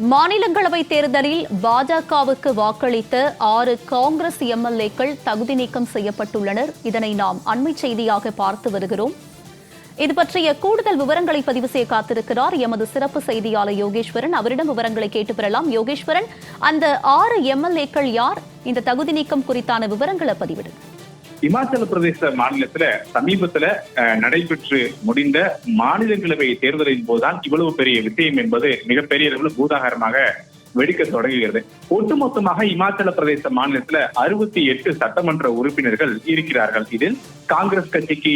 மாநிலங்களவை தேர்தலில் பாஜகவுக்கு வாக்களித்த ஆறு காங்கிரஸ் எம்எல்ஏக்கள் தகுதி நீக்கம் செய்யப்பட்டுள்ளனர். இதனை நாம் அண்மை செய்தியாக பார்த்து வருகிறோம். இது பற்றிய கூடுதல் விவரங்களை பதிவு செய்ய காத்திருக்கிறார் எமது சிறப்பு செய்தியாளர் யோகேஸ்வரன். அவரிடம் விவரங்களை கேட்டு பெறலாம். யோகேஸ்வரன் அந்த ஆறு எம்எல்ஏக்கள் யார்? இந்த தகுதி நீக்கம் குறித்தான விவரங்களை பதிவிடுங்க இமாச்சல பிரதேச மாநிலத்துல சமீபத்துல நடைபெற்று முடிந்த மாநிலங்களவை தேர்தலின் போதுதான் இவ்வளவு பெரிய விஷயம் என்பது மிகப்பெரிய அளவில் பூதாகரமாக வெடிக்க தொடங்குகிறது. ஒட்டுமொத்தமாக இமாச்சல பிரதேச மாநிலத்துல அறுபத்தி எட்டு சட்டமன்ற உறுப்பினர்கள் இருக்கிறார்கள். இதில் காங்கிரஸ் கட்சிக்கு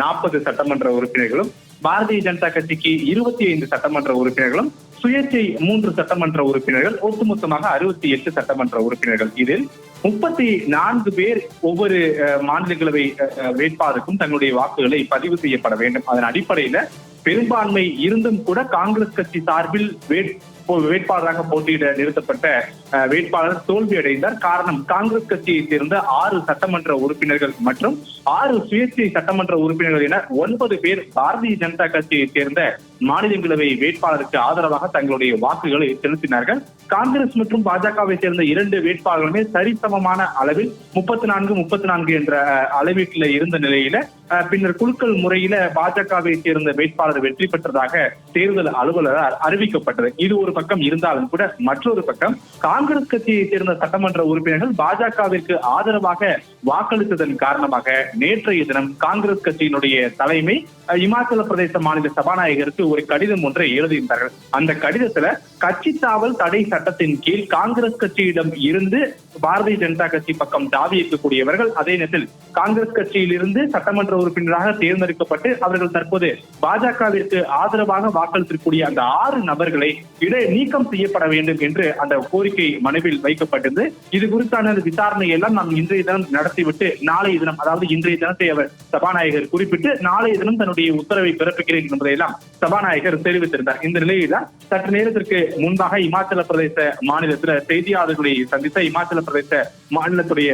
நாற்பது சட்டமன்ற உறுப்பினர்களும் பாரதிய ஜனதா கட்சிக்கு இருபத்தி ஐந்து சட்டமன்ற உறுப்பினர்களும் சுயேட்சை மூன்று சட்டமன்ற உறுப்பினர்கள் ஒட்டுமொத்தமாக அறுபத்தி எட்டு சட்டமன்ற உறுப்பினர்கள். இதில் முப்பத்தி நான்கு பேர் ஒவ்வொரு அஹ், மாநிலங்களவை அஹ், வேட்பாளருக்கும் தங்களுடைய வாக்குகளை பதிவு செய்யப்பட வேண்டும். அதன் அடிப்படையில பெரும்பான்மை இருந்தும் கூட காங்கிரஸ் கட்சி சார்பில் வேட்- போ- வேட்பாளராக போட்டியிட நிறுத்தப்பட்ட வேட்பாளர் தோல்வி அடைந்தார் காரணம் காங்கிரஸ் கட்சியை சேர்ந்த ஆறு சட்டமன்ற உறுப்பினர்கள் மற்றும் ஆறு சுயேட்சை சட்டமன்ற உறுப்பினர்கள் என ஒன்பது பேர் பாரதிய ஜனதா கட்சியை சேர்ந்த மாநிலங்களவை வேட்பாளருக்கு ஆதரவாக தங்களுடைய வாக்குகளை செலுத்தினார்கள். காங்கிரஸ் மற்றும் பாஜகவை சேர்ந்த இரண்டு வேட்பாளர்களுமே சரிசமமான அளவில் முப்பத்தி நான்கு முப்பத்தி நான்கு என்ற அளவீட்டில் இருந்த நிலையில பின்னர் குழுக்கள் முறையில பாஜகவை சேர்ந்த வேட்பாளர் வெற்றி பெற்றதாக தேர்தல் அலுவலரால் அறிவிக்கப்பட்டது. இது ஒரு பக்கம் இருந்தாலும் கூட மற்றொரு பக்கம் காங்கிரஸ் கட்சியை சேர்ந்த சட்டமன்ற உறுப்பினர்கள் பாஜகவிற்கு ஆதரவாக வாக்களித்ததன் காரணமாக நேற்றைய தினம் காங்கிரஸ் கட்சியினுடைய தலைமை இமாச்சல பிரதேச மாநில சபாநாயகருக்கு ஒரு கடிதம் ஒன்றை எழுதியிருந்தார்கள். அந்த கடிதத்துல கட்சி தாவல் தடை சட்டத்தின் கீழ் காங்கிரஸ் கட்சியிடம் இருந்து பாரதிய ஜனதா கட்சி பக்கம் தாவி இருக்கக்கூடியவர்கள் அதே நேரத்தில் காங்கிரஸ் கட்சியில் இருந்து சட்டமன்ற உறுப்பினராக தேர்ந்தெடுக்கப்பட்டு அவர்கள் தற்போது பாஜகவிற்கு ஆதரவாக வாக்களித்திருக்கக்கூடிய அந்த ஆறு நபர்களை இடை நீக்கம் செய்யப்பட வேண்டும் என்று அந்த கோரிக்கை மனுவில் வைக்கப்பட்டது இது குறித்தான விசாரணை எல்லாம் நாம் இன்றைய தினம் நடத்திவிட்டு நாளைய தினம் அதாவது இன்றைய தினத்தை அவர் சபாநாயகர் குறிப்பிட்டு நாளைய தினம் தன்னுடைய உத்தரவை பிறப்பிக்கிறேன் என்பதையெல்லாம் சபாநாயகர் தெரிவித்திருந்தார். இந்த நிலையில சற்று நேரத்திற்கு முன்பாக இமாச்சல பிரதேச மாநிலத்துல செய்தியாளர்களை சந்தித்த இமாச்சல பிரதேச மாநிலத்துடைய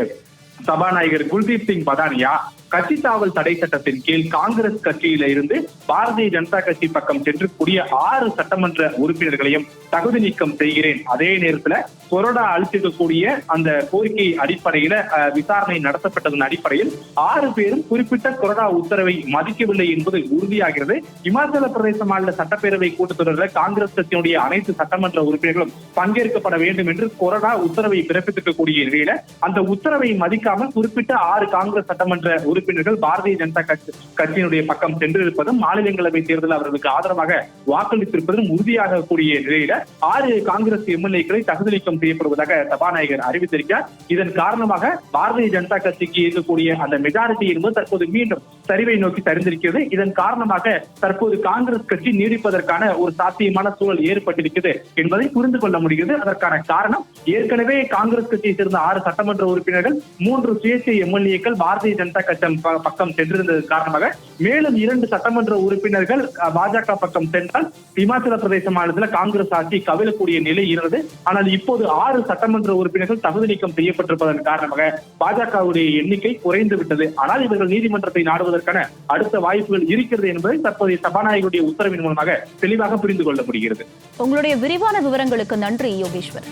சபாநாயகர் குல்தீப் சிங் பதானியா கட்சி தாவல் தடை சட்டத்தின் கீழ் காங்கிரஸ் கட்சியில இருந்து பாரதிய ஜனதா கட்சி பக்கம் சென்று கூடிய ஆறு சட்டமன்ற உறுப்பினர்களையும் தகுதி நீக்கம் செய்கிறேன். அதே நேரத்துல கொரோனா அளித்திருக்கக்கூடிய அந்த கோரிக்கை அடிப்படையில விசாரணை நடத்தப்பட்டதன் அடிப்படையில் ஆறு பேரும் குறிப்பிட்ட கொரோனா உத்தரவை மதிக்கவில்லை என்பது உறுதியாகிறது. இமாச்சல பிரதேச மாநில சட்டப்பேரவை கூட்டத்தொடரில் காங்கிரஸ் கட்சியினுடைய அனைத்து சட்டமன்ற உறுப்பினர்களும் பங்கேற்கப்பட வேண்டும் என்று கொரோனா உத்தரவை பிறப்பித்திருக்கக்கூடிய நிலையில அந்த உத்தரவை மதிக்காமல் குறிப்பிட்ட ஆறு காங்கிரஸ் சட்டமன்ற உறுப்பினர் உறுப்பினர்கள் பாரதிய ஜனதா கட்சி கட்சியினுடைய பக்கம் சென்றிருப்பதும் மாநிலங்களவை தேர்தல் அவர்களுக்கு ஆதரவாக வாக்களித்திருப்பதும் உறுதியாக கூடிய நிலையில ஆறு காங்கிரஸ் எம்எல்ஏக்களை தகுதி நீக்கம் செய்யப்படுவதாக சபாநாயகர் அறிவித்திருக்கிறார். இதன் காரணமாக பாரதிய ஜனதா கட்சிக்கு இருக்கக்கூடிய அந்த மெஜாரிட்டி என்பது தற்போது மீண்டும் சரிவை நோக்கி சரிந்திருக்கிறது. இதன் காரணமாக தற்போது காங்கிரஸ் கட்சி நீடிப்பதற்கான ஒரு சாத்தியமான சூழல் ஏற்பட்டிருக்கிறது என்பதை புரிந்து கொள்ள முடிகிறது. அதற்கான காரணம் ஏற்கனவே காங்கிரஸ் கட்சியை சேர்ந்த ஆறு சட்டமன்ற உறுப்பினர்கள் மூன்று சுயேட்சை எம்எல்ஏக்கள் பாரதிய ஜனதா கட்சி பக்கம் சென்றிருந்தது காரணமாக மேலும் இரண்டு சட்டமன்ற உறுப்பினர்கள் பாஜக பக்கம் சென்றால் இமாச்சல பிரதேச மாநிலத்தில் காங்கிரஸ் ஆட்சி கவிழக்கூடிய நிலை இருந்தது. ஆனால் இப்போது ஆறு சட்டமன்ற உறுப்பினர்கள் தகுதி நீக்கம் செய்யப்பட்டிருப்பதன் காரணமாக பாஜகவுடைய எண்ணிக்கை குறைந்து விட்டது ஆனால் இவர்கள் நீதிமன்றத்தை நாடுவது நாடுவதற்கான அடுத்த வாய்ப்புகள் இருக்கிறது என்பதை தற்போதைய சபாநாயகருடைய உத்தரவின் மூலமாக தெளிவாக புரிந்து கொள்ள முடிகிறது. உங்களுடைய விரிவான விவரங்களுக்கு நன்றி யோகேஸ்வர்.